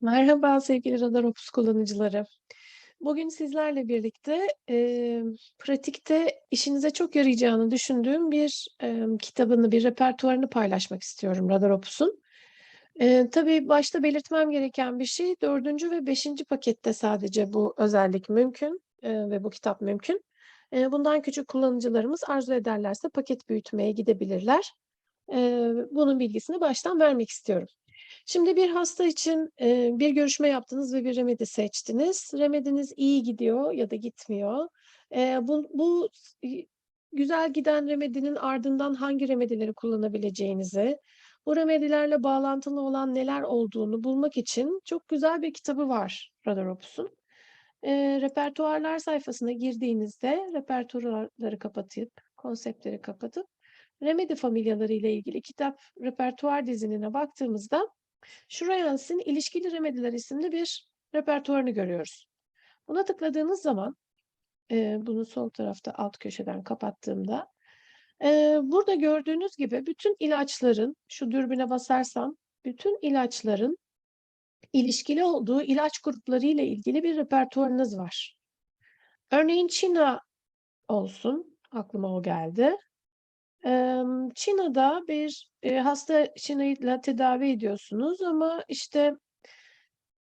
Merhaba sevgili Radar Opus kullanıcıları. Bugün sizlerle birlikte, eee, pratikte işinize çok yarayacağını düşündüğüm bir, emm, kitabını, bir repertuarını paylaşmak istiyorum Radar Opus'un. Eee, tabii başta belirtmem gereken bir şey 4'üncü ve 5'inci pakette sadece bu özellik mümkün, eee, ve bu kitap mümkün. Eee, bundan küçük kullanıcılarımız arzu ederlerse paket büyütmeye gidebilirler. Eee, bunun bilgisini baştan vermek istiyorum. Şimdi bir hasta için, eee, bir görüşme yaptınız ve bir remedi seçtiniz. Remediniz iyi gidiyor ya da gitmiyor. Eee, bu bu güzel giden remedinin ardından hangi remedileri kullanabileceğinizi, bu remedilerle bağlantılı olan neler olduğunu bulmak için çok güzel bir kitabı var Radar Opus'un. Eee, repertuarlar sayfasına girdiğinizde repertuarları kapatıp, konseptleri kapatıp remedi familyaları ile ilgili kitap repertuar dizinine baktığımızda Schreyers'in İlişkili Remediler isimli bir repertuarını görüyoruz. Buna tıkladığınız zaman, eee, bunu sol tarafta alt köşeden kapattığımda, eee, burada gördüğünüz gibi bütün ilaçların, şu dürbüne basarsam, bütün ilaçların ilişkili olduğu ilaç grupları ile ilgili bir repertuarınız var. Örneğin Çina olsun, aklıma o geldi. Emm, Çina'da bir, hasta Çina'yla tedavi ediyorsunuz ama, işte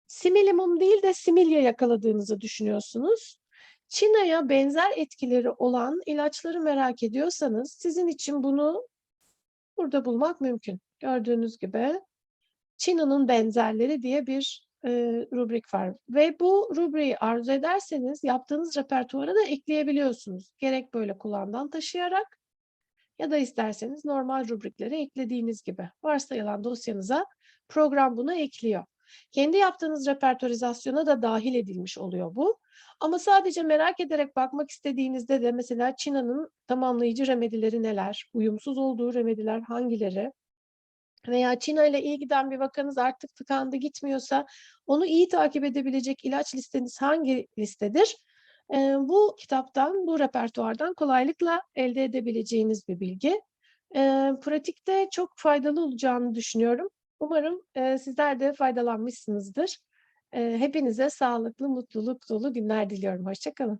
Similimum değil de Similya yakaladığınızı düşünüyorsunuz. Çina'ya benzer etkileri olan ilaçları merak ediyorsanız sizin için bunu burada bulmak mümkün. Gördüğünüz gibi Çina'nın benzerleri diye bir, eee, rubrik var ve bu rubriği arzu ederseniz yaptığınız repertuara da ekleyebiliyorsunuz. Gerek böyle kulağından taşıyarak ya da isterseniz normal rubriklere eklediğiniz gibi. Varsayılan dosyanıza program bunu ekliyor. Kendi yaptığınız repertuarizasyona da dâhil edilmiş oluyor bu. Ama sadece merak ederek bakmak istediğinizde de mesela Çina'nın tamamlayıcı remedileri neler, uyumsuz olduğu remediler hangileri veya Çina ile iyi bir vakanız artık tıkandı, gitmiyorsa onu iyi takip edebilecek ilaç listeniz hangi listedir? Bu kitaptan, bu repertuardan kolaylıkla elde edebileceğiniz bir bilgi. Pratikte çok faydalı olacağını düşünüyorum. Umarım, eee, sizler de faydalanmışsınızdır. Hepinize sağlıklı, mutluluk dolu günler diliyorum. Hoşça kalın.